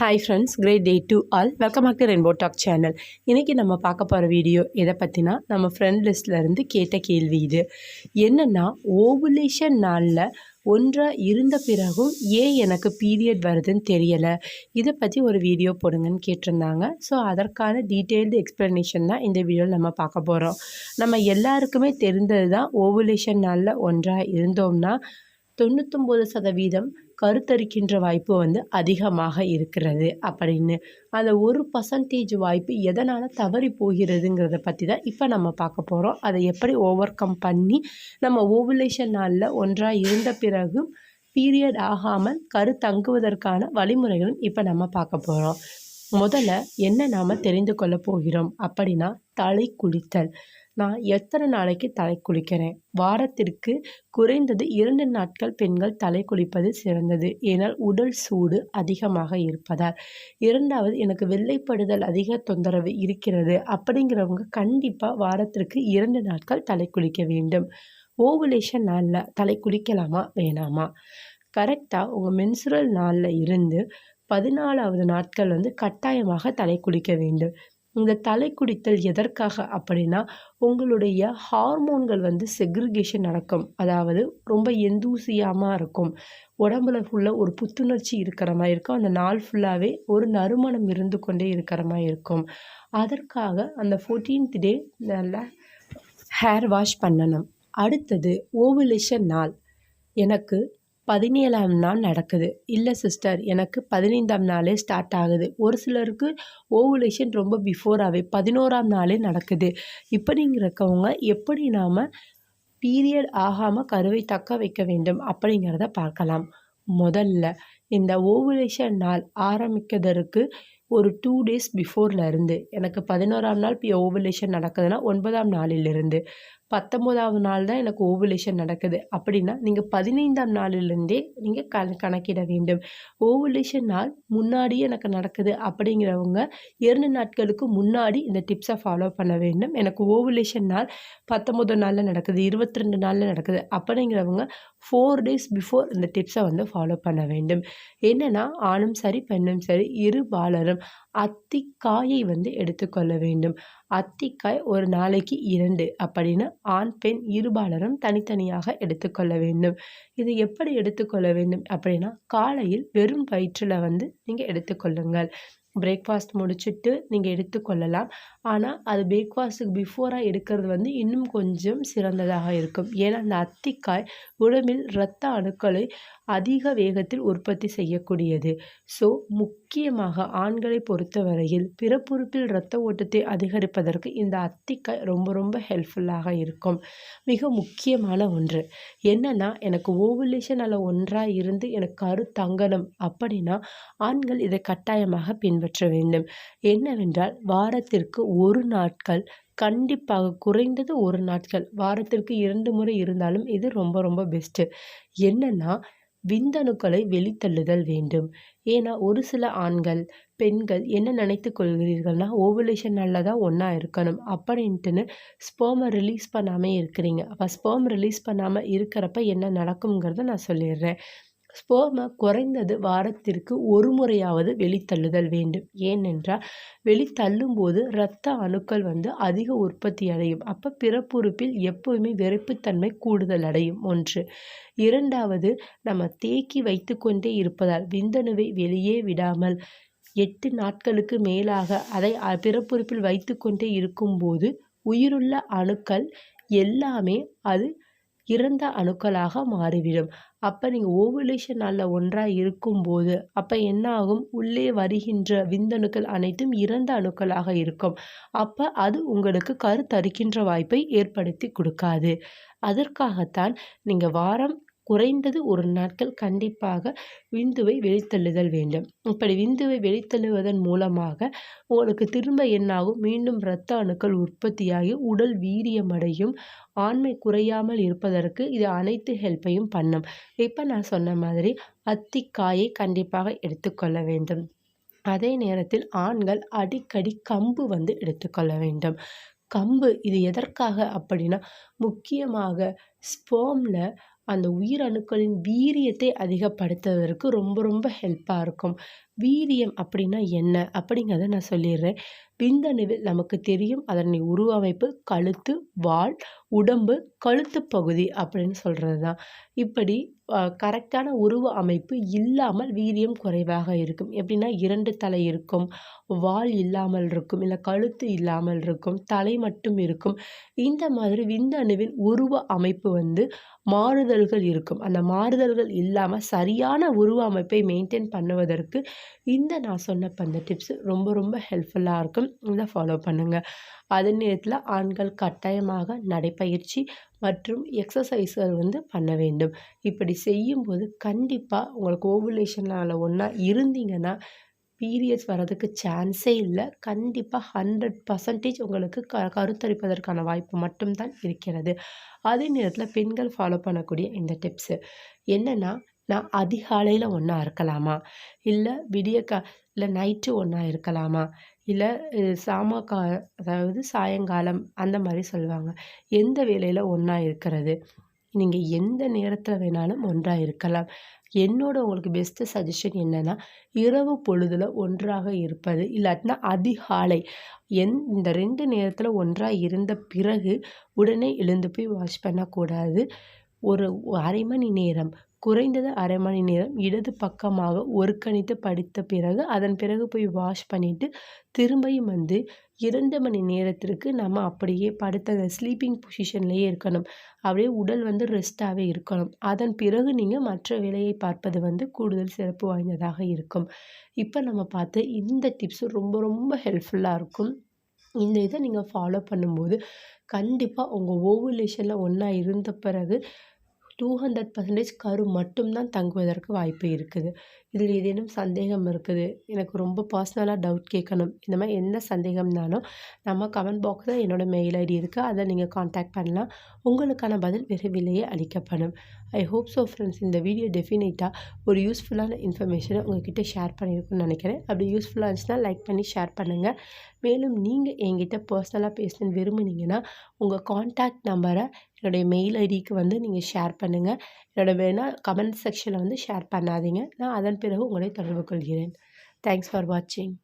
Hi friends great day to all welcome back to Rainbow Talk channel இன்றைக்கி நம்ம பார்க்க போகிற வீடியோ எதை பற்றினா நம்ம ஃப்ரெண்ட் லிஸ்ட்லேருந்து கேட்ட கேள்வி இது. என்னென்னா ஓவுலேஷன் நாளில் ஒன்றாக இருந்த பிறகும் ஏன் எனக்கு பீரியட் வருதுன்னு தெரியலை. இதை பற்றி ஒரு வீடியோ போடுங்கன்னு கேட்டிருந்தாங்க. ஸோ அதற்கான டீட்டெயில்டு எக்ஸ்ப்ளனேஷன் தான் இந்த வீடியோவில் நம்ம பார்க்க போகிறோம் நம்ம எல்லாருக்குமே தெரிந்தது தான் ஓவுலேஷன் நாளில் ஒன்றாக இருந்தோம்னா தொண்ணூத்தொம்பது சதவீதம் கருத்தரிக்கின்ற வாய்ப்பு வந்து அதிகமாக இருக்கிறது அப்படின்னு. அந்த ஒரு பர்சன்டேஜ் வாய்ப்பு எதனால் தவறி போகிறதுங்கிறத பற்றி தான் இப்போ நம்ம பார்க்க போகிறோம் அதை எப்படி ஓவர் கம் பண்ணி நம்ம ஓவுலேஷன் நாளில் ஒன்றாக இருந்த பிறகு பீரியட் ஆகாமல் கரு தங்குவதற்கான வழிமுறைகளும் இப்போ நம்ம பார்க்க போகிறோம் முதல்ல என்ன நாம் தெரிந்து கொள்ள போகிறோம் அப்படின்னா தலை குளித்தல். நான் எத்தனை நாளைக்கு தலை குளிக்கிறேன்? வாரத்திற்கு குறைந்தது இரண்டு நாட்கள் பெண்கள் தலை குளிப்பது சிறந்தது. ஏனால் உடல் சூடு அதிகமாக இருப்பதால். இரண்டாவது எனக்கு வெள்ளைப்படுதல் அதிக தொந்தரவு இருக்கிறது. அப்படிங்கிறவங்க கண்டிப்பாக வாரத்திற்கு இரண்டு நாட்கள் தலை குளிக்க வேண்டும். ஓவுலேஷன் நாளில் தலை குளிக்கலாமா? வேணாமா? கரெக்டாக உங்கள் மென்சுரல் நாளில் இருந்து பதினாலாவது நாட்கள் வந்து கட்டாயமாக தலை குளிக்க வேண்டும். இந்த தலை குடித்தல் எதற்காக அப்படின்னா உங்களுடைய ஹார்மோன்கள் வந்து செக்ரிகேஷன் நடக்கும். அதாவது ரொம்ப எந்தூசியாமல் இருக்கும். உடம்புல ஃபுல்லாக ஒரு புத்துணர்ச்சி இருக்கிற மாதிரி இருக்கும். அந்த நாள் ஃபுல்லாகவே ஒரு நறுமணம் இருந்து கொண்டே இருக்கிற மாதிரி இருக்கும். அதற்காக அந்த ஃபோர்டீன்த் டே நல்லா ஹேர் வாஷ் பண்ணணும். அடுத்தது ஓவலேஷன் நாள். எனக்கு பதினேழாம் நாள் நடக்குது. இல்லை சிஸ்டர் எனக்கு பதினைந்தாம் நாளே ஸ்டார்ட் ஆகுது. ஒரு சிலருக்கு ஓவுலேஷன் ரொம்ப பிஃபோராகவே பதினோராம் நாளே நடக்குது. இப்படிங்கிறக்கவங்க எப்படி நாம் பீரியட் ஆகாமல் கருவை தக்க வைக்க வேண்டும் அப்படிங்கிறத பார்க்கலாம். முதல்ல இந்த ஓவுலேஷன் நாள் ஆரம்பிக்கிறதற்கு ஒரு டூ டேஸ் பிஃபோர்லேருந்து எனக்கு பதினோராம் நாள் இப்போ ஓவுலேஷன் நடக்குதுன்னா ஒன்பதாம் நாளிலிருந்து. பத்தொம்போதாவது நாள் தான் எனக்கு ஓவுலேஷன் நடக்குது. அப்படின்னா நீங்கள் பதினைந்தாம் நாளிலிருந்தே நீங்கள் க கணக்கிட வேண்டும். ஓவுலேஷன் நாள் முன்னாடியே எனக்கு நடக்குது அப்படிங்கிறவங்க இரண்டு நாட்களுக்கு முன்னாடி இந்த டிப்ஸை ஃபாலோ பண்ண வேண்டும். எனக்கு ஓவுலேஷன் நாள் பத்தொம்போது நாளில் நடக்குது இருபத்தி ரெண்டு நாளில் நடக்குது அப்படிங்கிறவங்க ஃபோர் டேஸ் பிஃபோர் இந்த டிப்ஸை வந்து ஃபாலோ பண்ண வேண்டும். என்னென்னா ஆணும் சரி பெண்ணும் சரி இரு பாலரும் அத்திக்காயை வந்து எடுத்துக்கொள்ள வேண்டும். அத்திக்காய் ஒரு நாளைக்கு இரண்டு. அப்படின்னா ஆண் பெண் இருபாலரும் தனித்தனியாக எடுத்துக்கொள்ள வேண்டும். இது எப்படி எடுத்துக்கொள்ள வேண்டும் அப்படின்னா காலையில் வெறும் வயிற்றில் வந்து நீங்கள் எடுத்துக்கொள்ளுங்கள் பிரேக்ஃபாஸ்ட் முடிச்சுட்டு நீங்கள் எடுத்துக்கொள்ளலாம் ஆனால் அது பிரேக்ஃபாஸ்ட்டுக்கு பிஃபோராக எடுக்கிறது வந்து இன்னும் கொஞ்சம் சிறந்ததாக இருக்கும். ஏன்னா அந்த அத்திக்காய் உடம்பில் இரத்த அணுக்களை அதிக வேகத்தில் உற்பத்தி செய்யக்கூடியது. ஸோ முக்கியமாக ஆண்களை பொறுத்தவரையில் பிறப்புறுப்பில் இரத்த ஓட்டத்தை அதிகரிப்பதற்கு இந்த அத்திக்காய் ரொம்ப ரொம்ப ஹெல்ப்ஃபுல்லாக இருக்கும். மிக முக்கியமான ஒன்று. என்னென்னா எனக்கு ஓவுலேஷன் அல்ல ஒன்றாக இருந்து எனக்கு கரு தங்கணும் அப்படின்னா ஆண்கள் இதை கட்டாயமாக பின் பின்பற்ற வேண்டும் என்னவென்றால் வாரத்திற்கு ஒரு நாட்கள் கண்டிப்பாக குறைந்தது ஒரு நாட்கள் வாரத்திற்கு இரண்டு முறை இருந்தாலும் இது ரொம்ப ரொம்ப பெஸ்ட்டு என்னென்னா விந்தணுக்களை வெளித்தள்ளுதல் வேண்டும். ஏன்னா ஒரு சில ஆண்கள் பெண்கள் என்ன நினைத்து கொள்கிறீர்கள்னா ஓவுலேஷன் நல்லா தான் ஒன்றா இருக்கணும் அப்படின்ட்டுன்னு ஸ்போமை ரிலீஸ் பண்ணாமல் இருக்கிறீங்க. அப்போ ஸ்போம் ரிலீஸ் பண்ணாமல் இருக்கிறப்ப என்ன நடக்குங்கிறத நான் சொல்லிடுறேன். ஸ்போர்மை குறைந்தது வாரத்திற்கு ஒரு முறையாவது வெளித்தள்ளுதல் வேண்டும். ஏனென்றால் வெளித்தள்ளும் போது இரத்த அணுக்கள் வந்து அதிக உற்பத்தி அடையும். அப்போ பிறப்புறுப்பில் எப்போதுமே விரைப்புத்தன்மை கூடுதல் அடையும். ஒன்று. இரண்டாவது நம்ம தேக்கி வைத்து கொண்டே இருப்பதால் விந்தணுவை வெளியே விடாமல் எட்டு நாட்களுக்கு மேலாக அதை பிறப்புறுப்பில் வைத்து கொண்டே இருக்கும்போது உயிருள்ள அணுக்கள் எல்லாமே அது இறந்த அணுக்களாக மாறிவிடும். அப்போ நீங்கள் ஓவுலேஷன் நாளில் ஒன்றாக இருக்கும்போது அப்போ என்ன ஆகும் உள்ளே வருகின்ற விந்தணுக்கள் அனைத்தும் இறந்த அணுக்களாக இருக்கும். அப்போ அது உங்களுக்கு கருத்தரிக்கின்ற வாய்ப்பை ஏற்படுத்தி கொடுக்காது. அதற்காகத்தான் நீங்கள் வாரம் குறைந்தது ஒரு நாட்கள் கண்டிப்பாக விந்துவை வெளித்தள்ளுதல் வேண்டும். இப்படி விந்துவை வெளித்தள்ளுவதன் மூலமாக உங்களுக்கு திரும்ப என்னாகும்? மீண்டும் இரத்த அணுக்கள் உற்பத்தியாகி உடல் வீரியமடையும் ஆண்மை குறையாமல் இருப்பதற்கு இது அனைத்து ஹெல்ப்பையும் பண்ணும். இப்போ நான் சொன்ன மாதிரி அத்திக்காயை கண்டிப்பாக எடுத்துக்கொள்ள வேண்டும். அதே நேரத்தில் ஆண்கள் அடிக்கடி கம்பு வந்து எடுத்துக்கொள்ள வேண்டும். கம்பு இது எதற்காக அப்படின்னா முக்கியமாக ஸ்போமில் அந்த உயிரணுக்களின் வீரியத்தை அதிகப்படுத்துவதற்கு ரொம்ப ரொம்ப ஹெல்ப்பாக இருக்கும். வீரியம் அப்படின்னா என்ன? அப்படிங்கிறத நான் சொல்லிடுறேன். விந்தணுவில் நமக்கு தெரியும். அதனுடைய உருவமைப்பு கழுத்து வால் உடம்பு கழுத்து பகுதி அப்படின்னு சொல்கிறது தான் இப்படி கரெக்டான உருவ அமைப்பு இல்லாமல் வீரியம் குறைவாக இருக்கும். எப்படின்னா இரண்டு தலை இருக்கும் வால் இல்லாமல் இருக்கும் இல்லை கழுத்து இல்லாமல் இருக்கும் தலை மட்டும் இருக்கும். இந்த மாதிரி விந்தணுவின் உருவ அமைப்பு வந்து மாறுதல்கள் இருக்கும். அந்த மாறுதல்கள் இல்லாமல் சரியான உருவ அமைப்பை மெயின்டைன் பண்ணுவதற்கு இந்த நான் சொன்ன அந்த டிப்ஸ் ரொம்ப ரொம்ப ஹெல்ப்ஃபுல்லாக இருக்கும். இதை ஃபாலோ பண்ணுங்கள் அதே நேரத்தில் ஆண்கள் கட்டாயமாக நடைப்பயிற்சி மற்றும் எக்ஸசைஸ்கள் வந்து பண்ண வேண்டும். இப்படி செய்யும்போது கண்டிப்பாக உங்களுக்கு ஓவுலேஷனால் ஒன்றா இருந்தீங்கன்னா பீரியட்ஸ் வர்றதுக்கு சான்ஸே இல்லை. கண்டிப்பாக ஹண்ட்ரட் பர்சன்டேஜ் உங்களுக்கு க கருத்தரிப்பதற்கான வாய்ப்பு மட்டும்தான் இருக்கிறது. அதே நேரத்தில் பெண்கள் ஃபாலோ பண்ணக்கூடிய இந்த டிப்ஸு என்னென்னா நான் அதிகாலையில் ஒன்றா இருக்கலாமா? இல்லை விடிய கா இல்லை நைட்டு ஒன்றா இருக்கலாமா? இல்லை சாம கா அதாவது சாயங்காலம் அந்த மாதிரி சொல்லுவாங்க. எந்த வேலையில் ஒன்றா இருக்கிறது? நீங்கள் எந்த நேரத்தில் வேணாலும் ஒன்றாக இருக்கலாம். என்னோட உங்களுக்கு பெஸ்ட்டு சஜஷன் என்னென்னா இரவு பொழுதில் ஒன்றாக இருப்பது. இல்லாட்டினா அதிகாலை என் இந்த ரெண்டு நேரத்தில் ஒன்றாக இருந்த பிறகு உடனே எழுந்து போய் வாஷ் பண்ணக்கூடாது. ஒரு அரை மணி நேரம் குறைந்தது அரை மணி நேரம் இடது பக்கமாக ஒருக்கணித்து படித்த பிறகு அதன் பிறகு போய் வாஷ் பண்ணிவிட்டு திரும்பியும் வந்து இரண்டு மணி நேரத்திற்கு நம்ம அப்படியே படுத்த ஸ்லீப்பிங் பொசிஷன்லேயே இருக்கணும். அப்படியே உடல் வந்து ரெஸ்ட்டாகவே இருக்கணும். அதன் பிறகு நீங்கள் மற்ற வேலையை பார்ப்பது வந்து கூடுதல் சிறப்பு வாய்ந்ததாக இருக்கும். இப்போ நம்ம பார்த்து இந்த டிப்ஸ் ரொம்ப ரொம்ப ஹெல்ப்ஃபுல்லாக இருக்கும். இந்த இதை நீங்கள் ஃபாலோ பண்ணும்போது கண்டிப்பாக உங்கள் ஓவுலேஷனில் ஒன்றா இருந்த பிறகு டூ ஹண்ட்ரட் பர்சன்டேஜ் கரு மட்டும்தான் தங்குவதற்கு வாய்ப்பு இருக்குது. இதில் ஏதேனும் சந்தேகம் இருக்குது? எனக்கு ரொம்ப பர்சனலாக டவுட் கேட்கணும். இந்த மாதிரி எந்த சந்தேகம்னாலும் நம்ம கமெண்ட் பாக்ஸில் என்னோடய மெயில் ஐடி இருக்குது அதை நீங்கள் காண்டாக்ட் பண்ணலாம். உங்களுக்கான பதில் விரைவிலேயே அளிக்கப்படும். ஐ ஹோப் ஸோ ஃப்ரெண்ட்ஸ் இந்த வீடியோ டெஃபினட்டாக ஒரு யூஸ்ஃபுல்லான இன்ஃபர்மேஷனை உங்கள்கிட்ட ஷேர் பண்ணியிருக்குன்னு நினைக்கிறேன். அப்படி யூஸ்ஃபுல்லாக இருந்துச்சுன்னா லைக் பண்ணி ஷேர் பண்ணுங்கள் மேலும் நீங்கள் என்கிட்ட பர்சனலாக பேசணுன்னு விரும்புனீங்கன்னா உங்கள் காண்டாக்ட் நம்பரை என்னுடைய மெயில் ஐடிக்கு வந்து நீங்கள் ஷேர் பண்ணுங்கள் என்னோட வேணால் கமெண்ட் செக்ஷனில் வந்து ஷேர் பண்ணாதீங்க. நான் அதன் பிறகு உங்களை தொடர்பு கொள்கிறேன். தேங்க்ஸ் ஃபார் வாட்சிங்